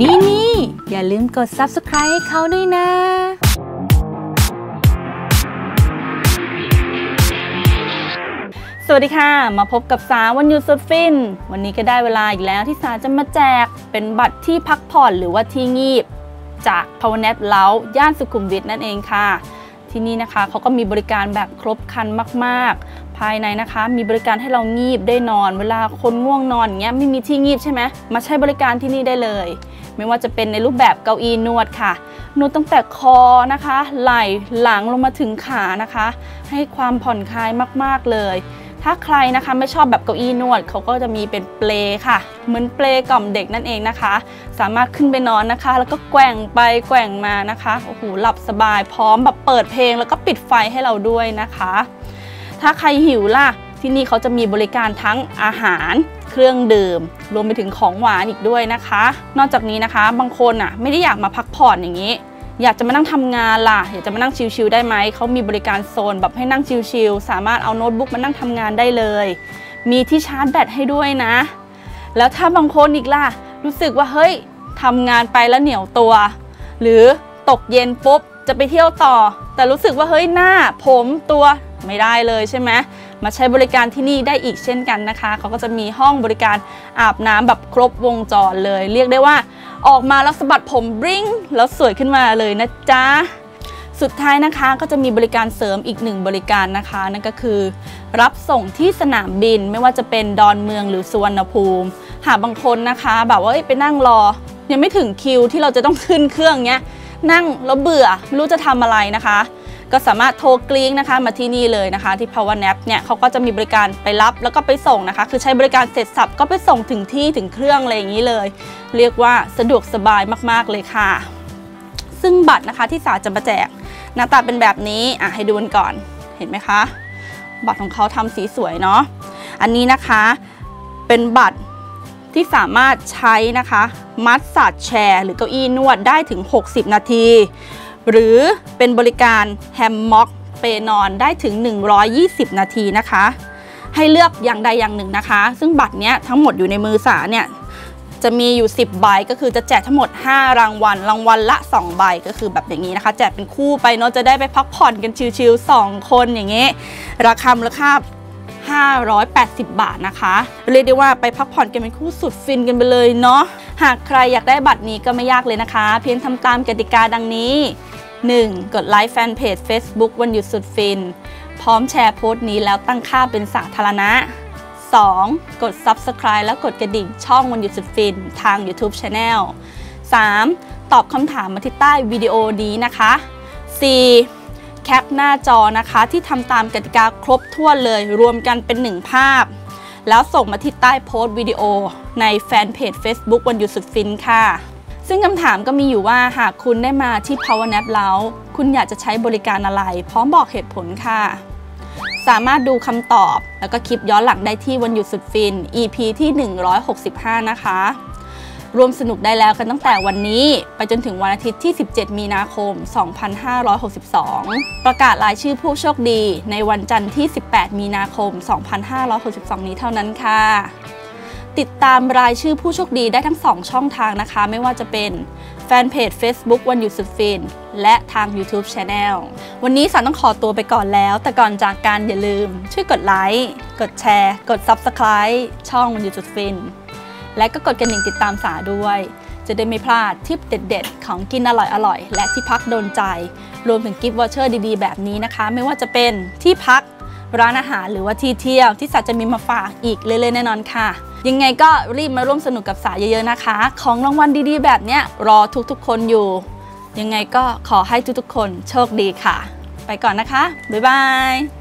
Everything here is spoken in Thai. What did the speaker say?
นี่นี่อย่าลืมกด subscribe ให้เขาด้วยนะสวัสดีค่ะ มาพบกับสาวันยูสุดฟิน วันนี้ก็ได้เวลาอีกแล้วที่สาจะมาแจกเป็นบัตรที่พักผ่อนหรือว่าที่งีบ จาก Power Nap เล้าย่านสุขุมวิทนั่นเองค่ะ ที่นี่นะคะเขาก็มีบริการแบบครบครันมาก ๆ ภายในนะคะ มีบริการให้เรางีบได้นอน เวลาคนง่วงนอนอย่างเงี้ยไม่มีที่งีบใช่ไหมมาใช้บริการที่นี่ได้เลย ไม่ว่าจะเป็นในรูปแบบเก้าอี้นวดค่ะ นวดตั้งแต่คอนะคะ ไหล่หลังลงมาถึงขานะคะ ให้ความผ่อนคลายมากๆเลย ถ้าใครนะคะไม่ชอบแบบเก้าอี้นวดเขาก็จะมีเป็นเปลค่ะ เหมือนเปลกล่อมเด็กนั่นเองนะคะ สามารถขึ้นไปนอนนะคะ แล้วก็แกว่งไปแกว่งมานะคะโอ้โหหลับสบายพร้อมแบบเปิดเพลง แล้วก็ปิดไฟให้เราด้วยนะคะ ถ้าใครหิวล่ะที่นี่เขาจะมีบริการทั้งอาหาร เครื่องดื่ม รวมไปถึงของหวานอีกด้วยนะคะ นอกจากนี้นะคะ บางคนอะไม่ได้อยากมาพักผ่อนอย่างนี้ อยากจะมานั่งทำงานล่ะ อยากจะมานั่งชิลๆได้ไหม เขามีบริการโซนแบบให้นั่งชิลๆสามารถเอาโน้ตบุ๊กมานั่งทำงานได้เลย มีที่ชาร์จแบตให้ด้วยนะ แล้วถ้าบางคนอีกล่ะ รู้สึกว่าเฮ้ยทำงานไปแล้วเหนียวตัว หรือตกเย็นปุ๊บจะไปเที่ยวต่อ แต่รู้สึกว่าเฮ้ยหน้าผมตัวไม่ได้เลยใช่ไหม มาใช้บริการที่นี่ได้อีกเช่นกันนะคะ เขาก็จะมีห้องบริการอาบน้ำแบบครบวงจรเลย เรียกได้ว่าออกมาแล้วสะบัดผมบริ้งแล้วสวยขึ้นมาเลยนะจ๊ะสุดท้ายนะคะก็จะมีบริการเสริมอีกหนึ่งบริการนะคะ นั่นก็คือ รับส่งที่สนามบินไม่ว่าจะเป็นดอนเมืองหรือสุวรรณภูมิ หากบางคนนะคะแบบว่าไปนั่งรอ ยังไม่ถึงคิวที่เราจะต้องขึ้นเครื่องเนี้ยนั่งแล้วเบื่อไม่รู้จะทำอะไรนะคะ ก็สามารถโทรกลิ้งนะคะมาที่นี่เลยนะคะ ที่ Power Nap เนี่ยเขาก็จะมีบริการไปรับแล้วก็ไปส่งนะคะ คือใช้บริการเสร็จสับก็ไปส่งถึงที่ถึงเครื่องอะไรอย่างนี้เลย เรียกว่าสะดวกสบายมากๆเลยค่ะ ซึ่งบัตรนะคะที่สาจะมาแจก หน้าตาเป็นแบบนี้อะให้ดูกันก่อนเห็นไหมคะ บัตรของเขาทำสีสวยเนาะอันนี้นะคะเป็นบัตรที่สามารถใช้นะคะ มัดสาดแชร์ หรือเก้าอี้นวดได้ถึง 60 นาที หรือเป็นบริการแฮมม็อกเปนอนได้ถึง 120 นาทีนะคะ ให้เลือกอย่างใดอย่างหนึ่งนะคะ ซึ่งบัตรเนี้ยทั้งหมดอยู่ในมือสาเนี่ยจะมีอยู่ 10 ใบก็คือจะแจกทั้งหมด 5 รางวัล รางวัลละ 2 ใบก็คือแบบอย่างนี้นะคะ แจกเป็นคู่ไปเนาะจะได้ไปพักผ่อนกันชิลๆ2 คนอย่างเงี้ยราคามูลค่า580 บาทนะคะ เรียกได้ว่าไปพักผ่อนกันเป็นคู่สุดฟินกันไปเลยเนาะหากใครอยากได้บัตรนี้ก็ไม่ยากเลยนะคะ เพียงทำตามกติกาดังนี้ 1. กดไลค์แฟนเพจ Facebook วันหยุดสุดฟิน พร้อมแชร์โพสต์นี้แล้วตั้งค่าเป็นสาธารณะ 2. กด Subscribe แล้วกดกระดิ่งช่องวันหยุดสุดฟิน ทาง YouTube Channel 3. ตอบคำถามมาที่ใต้วิดีโอนี้นะคะ 4. แคปหน้าจอนะคะที่ทำตามกติกาครบถ้วนเลยรวมกันเป็นหนึ่งภาพ แล้วส่งมาที่ใต้โพสต์วิดีโอในแฟนเพจ Facebook วันหยุดสุดฟินค่ะ ซึ่งคำถามก็มีอยู่ว่าหากคุณได้มาที่ Power Nap แล้ว คุณอยากจะใช้บริการอะไร พร้อมบอกเหตุผลค่ะ สามารถดูคำตอบ แล้วก็คลิปย้อนหลังได้ที่วันหยุดสุดฟิน EP ที่ 165 นะคะรวมสนุกได้แล้วกันตั้งแต่วันนี้ ไปจนถึงวันอาทิตย์ที่ 17 มีนาคม 2562 ประกาศรายชื่อผู้โชคดีในวันจันทร์ที่ 18 มีนาคม 2562 นี้เท่านั้นค่ะ ติดตามรายชื่อผู้โชคดีได้ทั้ง 2 ช่องทางนะคะ ไม่ว่าจะเป็นแฟนเพจ Facebook วันหยุดสุดฟิน และทาง YouTube Channel วันนี้สันต้องขอตัวไปก่อนแล้ว แต่ก่อนจากการอย่าลืม ช่วยกดไลค์กดแชร์ กด Subscribe ช่องวันหยุดสุดฟิน และก็กดกระดิ่งติดตามสาด้วย จะได้ไม่พลาดทิปเด็ดๆ ของกินอร่อยๆ และที่พักโดนใจ รวมถึงกิฟต์วอเชอร์ดีๆ แบบนี้นะคะ ไม่ว่าจะเป็นที่พัก ร้านอาหารหรือว่าที่เที่ยวที่สัตว์จะมีมาฝากอีกเลยๆแน่นอนค่ะ ยังไงก็รีบมาร่วมสนุกกับสาเยอะๆนะคะ ของรางวัลดีๆ แบบเนี้ยรอทุกๆ คนอยู่ ยังไงก็ขอให้ทุกๆ คนโชคดีค่ะ ไปก่อนนะคะ บ๊ายบาย